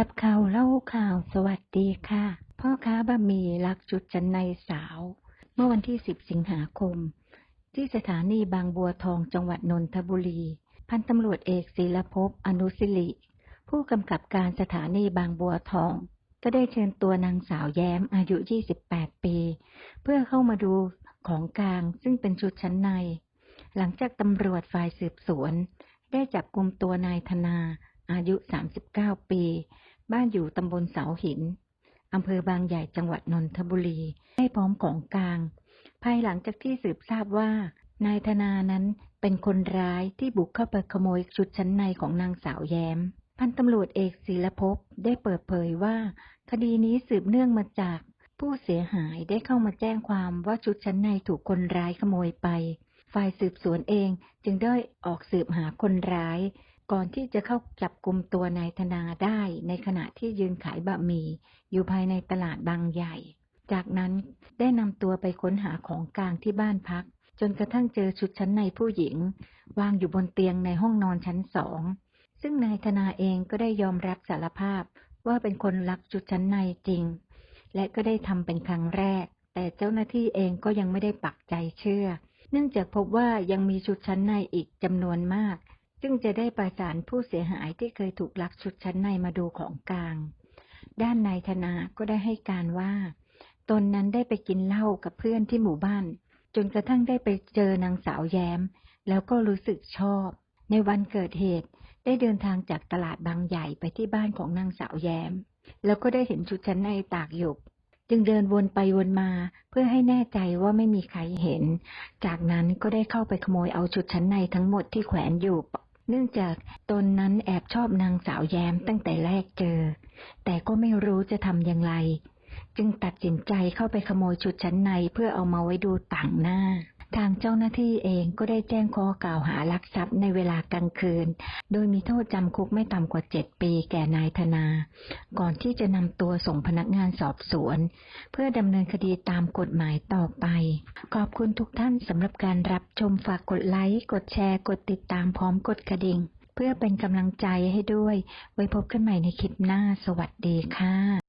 จับข่าวเล่าข่าวสวัสดีค่ะ พ่อค้าบะหมี่ลักชุดชั้นในสาว เมื่อวันที่ 10 สิงหาคม ที่สถานีบางบัวทองจังหวัดนนทบุรี พันตำรวจเอกศิลภพอนุสิริ ผู้กำกับการสถานีบางบัวทอง ก็ได้เชิญตัวนางสาวแย้มอายุ 28 ปี เพื่อเข้ามาดูของกลางซึ่งเป็นชุดชั้นใน หลังจากตำรวจฝ่ายสืบสวน ได้จับกลุ่มตัวนายธนาอายุ 39 ปี บ้านอยู่ตำบลเสาหินอำเภอบางใหญ่จังหวัดนนทบุรี ให้พร้อมของกลาง ภายหลังจากที่สืบทราบว่า นายธนานั้นเป็นคนร้ายที่บุกเข้าไปขโมยชุดชั้นในของนางสาวแย้ม พันตำรวจเอกศิลภพได้เปิดเผยว่า คดีนี้สืบเนื่องมาจากผู้เสียหายได้เข้ามาแจ้งความว่าชุดชั้นในถูกคนร้ายขโมยไป ฝ่ายสืบสวนเองจึงได้ออกสืบหาคนร้าย ก่อนที่จะเข้าจับกลุ่มตัวนายธนาได้ในขณะที่ยืนขายบะหมี่อยู่ภายในตลาดบางใหญ่ จากนั้นได้นำตัวไปค้นหาของกลางที่บ้านพัก จนกระทั่งเจอชุดชั้นในผู้หญิง วางอยู่บนเตียงในห้องนอนชั้นสอง ซึ่งนายธนาเองก็ได้ยอมรับสารภาพว่าเป็นคนลักชุดชั้นในจริง และก็ได้ทำเป็นครั้งแรก แต่เจ้าหน้าที่เองก็ยังไม่ได้ปักใจเชื่อ เนื่องจากพบว่ายังมีชุดชั้นในอีกจำนวนมาก ซึ่งจะได้ประสานผู้เสียหายที่เคยถูกลักชุดชั้นในมาดูของกลาง ด้านนายธนาก็ได้ให้การว่า ตนนั้นได้ไปกินเหล้ากับเพื่อนที่หมู่บ้าน จนกระทั่งได้ไปเจอนางสาวแย้ม แล้วก็รู้สึกชอบ ในวันเกิดเหตุได้เดินทางจากตลาดบางใหญ่ไปที่บ้านของนางสาวแย้ม แล้วก็ได้เห็นชุดชั้นในตากอยู่จึงเดินวนไปวนมาเพื่อให้แน่ใจว่าไม่มีใครเห็น จากนั้นก็ได้เข้าไปขโมยเอาชุดชั้นในทั้งหมดที่แขวนอยู่ เนื่องจากตนนั้นแอบชอบนางสาวแย้มตั้งแต่แรกเจอ แต่ก็ไม่รู้จะทำอย่างไร จึงตัดสินใจเข้าไปขโมยชุดชั้นในเพื่อเอามาไว้ดูต่างหน้า ทางเจ้าหน้าที่เองก็ได้แจ้งข้อกล่าวหาลักทรัพย์ในเวลากลางคืน โดยมีโทษจำคุกไม่ต่ำกว่า7ปีแก่นายธนา ก่อนที่จะนำตัวส่งพนักงานสอบสวน เพื่อดำเนินคดีตามกฎหมายต่อไป ขอบคุณทุกท่านสำหรับการรับชมฝากกดไลค์ กดแชร์ กดติดตามพร้อมกดกระดิ่ง เพื่อเป็นกำลังใจให้ด้วย ไว้พบกันใหม่ในคลิปหน้า สวัสดีค่ะ